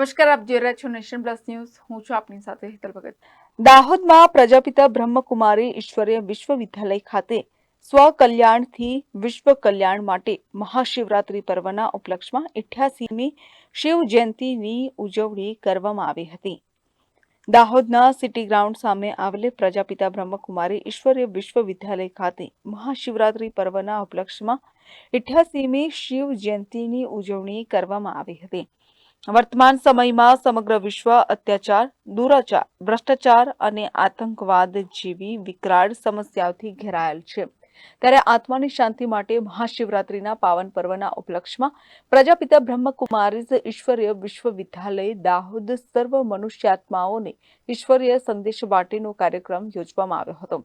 નમસ્કાર, આપ જોઈ રહ્યા છો નેશન પ્લસ ન્યૂઝ. હું છું આપની સાથે હિતલ ભગત. દાહોદમાં પ્રજાપિતા બ્રહ્મકુમારી ઈશ્વરીય વિશ્વવિદ્યાલય ખાતે સ્વકલ્યાણથી વિશ્વ કલ્યાણ માટે મહાશિવરાત્રી પર્વના ઉપલક્ષમાં અઠ્યાસીમી શિવ જયંતીની ઉજવણી કરવામાં આવી હતી. દાહોદના સિટી ગ્રાઉન્ડ સામે આવેલ પ્રજાપિતા બ્રહ્મકુમારી ઈશ્વરીય વિશ્વવિદ્યાલય ખાતે મહાશિવરાત્રી પર્વના ઉપલક્ષમાં અઠ્યાસીમી શિવ જયંતીની ઉજવણી કરવામાં આવી હતી. વર્તમાન સમયમાં સમગ્ર વિશ્વ અત્યાચાર દુરાચાર ભ્રષ્ટાચાર અને આતંકવાદ જેવી વિકરાળ સમસ્યાઓથી ઘેરાયેલ છે. ત્યારે આત્માની શાંતિ માટે મહાશિવરાત્રીના પાવન પર્વના ઉપલક્ષમાં પ્રજાપિતા બ્રહ્મકુમારીઝ ઈશ્વરીય વિશ્વવિદ્યાલય દાહોદ સર્વ મનુષ્યાત્માઓને ઈશ્વરીય સંદેશ માટેનો કાર્યક્રમ યોજવામાં આવ્યો હતો.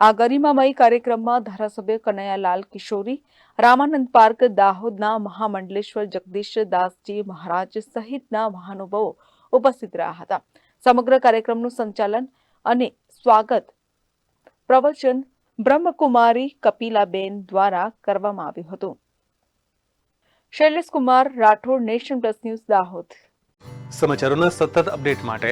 આ ગરિમામય કાર્યક્રમમાં ધારાસભ્ય કનૈયાલાલ કિશોરી, રામાનંદ પાર્ક દાહોદના મહામંડલેશ્વર જગદીશ દાસજી મહારાજ સહિતના મહાનુભાવો ઉપસ્થિત રહ્યા હતા. સમગ્ર કાર્યક્રમનું સંચાલન અને સ્વાગત પ્રવચન બ્રહ્મકુમારી કપિલાબેન દ્વારા કરવામાં આવ્યું હતું. Shailesh Kumar Rathod, nation plus news, Dahod. સમાચારોના સતત અપડેટ માટે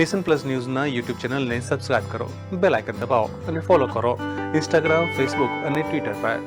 નેશન પ્લસ ન્યૂઝના યુટ્યુબ ચેનલને સબસ્ક્રાઇબ કરો, બેલ આઇકન દબાવો અને ફોલો કરો. ઇન્સ્ટાગ્રામ, ફેસબુક અને ટ્વિટર પર.